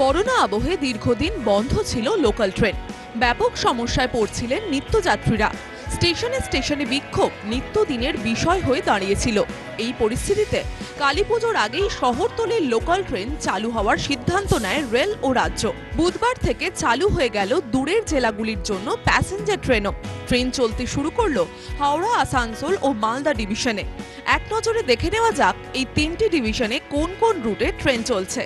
Corona আবহে দীর্ঘদিন বন্ধ ছিল লোকাল ট্রেন। ব্যাপক সমস্যায় পড়ছিলেন নিত্যযাত্রীরা। স্টেশনে স্টেশনে বিক্ষোভ নিত্যদিনের বিষয় হয়ে দাঁড়িয়েছিল। এই পরিস্থিতিতে কালী পুজোর আগেই শহরতলির লোকাল ট্রেন চালু হওয়ার সিদ্ধান্ত নেয় রেল ও রাজ্য। বুধবার থেকে চালু হয়ে গেল দূরের জেলাগুলির জন্য প্যাসেঞ্জার ট্রেনও। ট্রেন চলতে শুরু করল হাওড়া, আসানসোল ও মালদা ডিভিশনে। এক নজরে দেখে নেওয়া যাক এই তিনটি ডিভিশনে কোন কোন রুটে ট্রেন চলছে।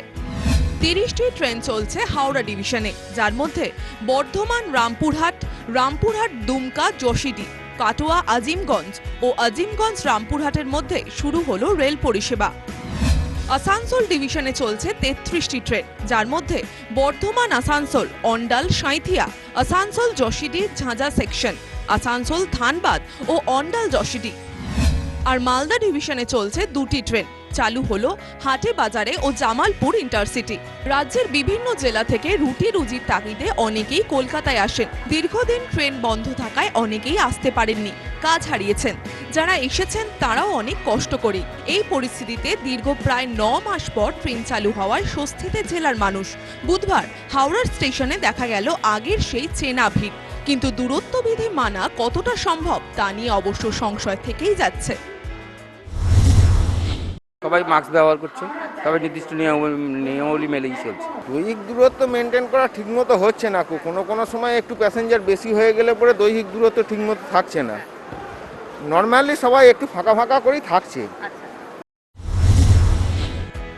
তিরিশটি ট্রেন চলছে হাওড়া ডিভিশনে, যার মধ্যে বর্ধমান, রামপুরহাট রামপুরহাট, দুমকা যোশীডি কাটোয়া, আজিমগঞ্জ ও আজিমগঞ্জ, রামপুরহাটের মধ্যে শুরু হলো রেল পরিষেবা। আসানসোল ডিভিশনে চলছে তেত্রিশটি ট্রেন, যার মধ্যে বর্ধমান, আসানসোল, অন্ডাল, সাঁইথিয়া, আসানসোল যশিডি ঝাঁঝা সেকশন, আসানসোল, ধানবাদ ও অন্ডাল যশিডি আর মালদা ডিভিশনে চলছে দুটি ট্রেন চালু হলো হাটে বাজারে ও জামালপুর ইন্টারসিটি। রাজ্যের বিভিন্ন জেলা থেকে রুটি রুজির তাগিদে অনেকেই কলকাতায় আসেন। দীর্ঘদিন ট্রেন বন্ধ থাকায় অনেকেই আসতে পারেননি, কাজ হারিয়েছেন। যারা এসেছেন তারাও অনেক কষ্ট করে এই পরিস্থিতিতে দীর্ঘ প্রায় ন মাস পর ট্রেন চালু হওয়ায় স্বস্তিতে জেলার মানুষ। বুধবার হাওড়ার স্টেশনে দেখা গেল আগের সেই চেনা ভিড়। কিন্তু দূরত্ব বিধি মানা কতটা সম্ভব তা নিয়ে অবশ্য সংশয় থেকেই যাচ্ছে। সবাই মাস্ক ব্যবহার করছে সবাই নির্দিষ্ট নিয়ম নিয়মাবলী মেলেই চলছে। দৈহিক দূরত্ব মেনটেন করা ঠিকমতো হচ্ছে না কো কোনো কোনো সময় একটু প্যাসেঞ্জার বেশি হয়ে গেলে পরে দৈহিক দূরত্ব ঠিকমতো থাকছে না। নর্মালি সবাই একটু ফাঁকা ফাঁকা করেই থাকছে।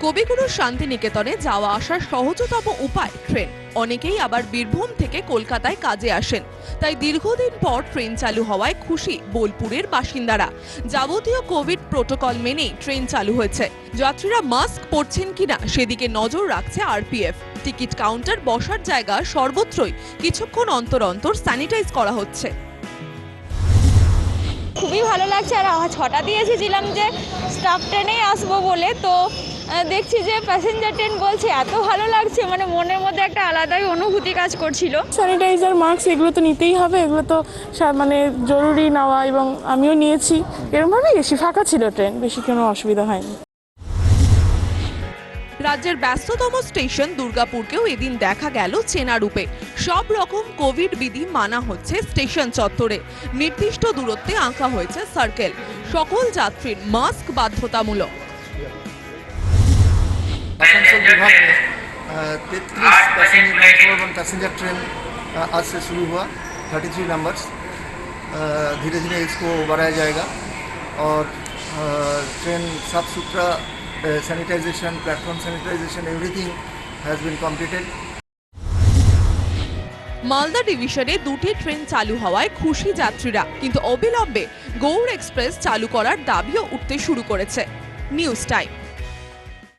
কবিগুরু শান্তিনিকেতনে যাওয়া আসার সহজতম উপায় ট্রেন। অনেকেই আবার বীরভূম থেকে কলকাতায় কাজে আসেন। তাই দীর্ঘদিন পর ট্রেন চালু হওয়ায় খুশি বোলপুরের বাসিন্দারা। যাবতীয় কোভিড প্রোটোকল মেনেই ট্রেন চালু হয়েছে। যাত্রীরা মাস্ক পরছেন কিনা সেদিকে নজর রাখছে আরপিএফ। টিকিট কাউন্টার বসার জায়গা সর্বত্রই কিছুক্ষণ অন্তর অন্তর স্যানিটাইজ করা হচ্ছে। খুবই ভালো লাগছে। আর ছটা দিয়ে এসেছিলাম যে স্টাফ ট্রেনেই আসব বলে। তো দেখছি যে প্যাসেঞ্জার ট্রেন বলছে এত ভালো লাগছে মানে মনের মধ্যে একটা আলাদাই অনুভূতি কাজ করছিল। স্যানিটাইজার মাস্ক এগুলো তো নিতেই হবে এগুলো তো মানে জরুরি নেওয়া এবং আমিও নিয়েছি। এরমভাবেই বেশি ফাঁকা ছিল ট্রেন বেশি কোনো অসুবিধা হয়নি। রাজ্যের ব্যস্ততম স্টেশন দুর্গাপুরকেও এদিন দেখা গেল চেনা রূপে সব রকম কোভিড বিধি মানা হচ্ছে স্টেশন চত্বরে। নির্দিষ্ট দূরত্বে আঁকা হয়েছে সার্কেল সকল যাত্রীর মাস্ক বাধ্যতামূলক। आसनसोल विभाग में तैतीस पैसेंजर पैसेंजर ट्रेन अ, आज से शुरू हुआ 33 नंबर्स धीरे धीरे इसको बढ़ाया जाएगा और अ, ट्रेन साफ सुथरा sanitization platform sanitization everything has been completed Malda ডিভিশনে দুটি ট্রেন চালু হওয়ায় খুশি যাত্রীরা কিন্তু অবিলম্বে গৌড় এক্সপ্রেস চালু করার দাবিও উঠতে শুরু করেছে নিউজ টাইম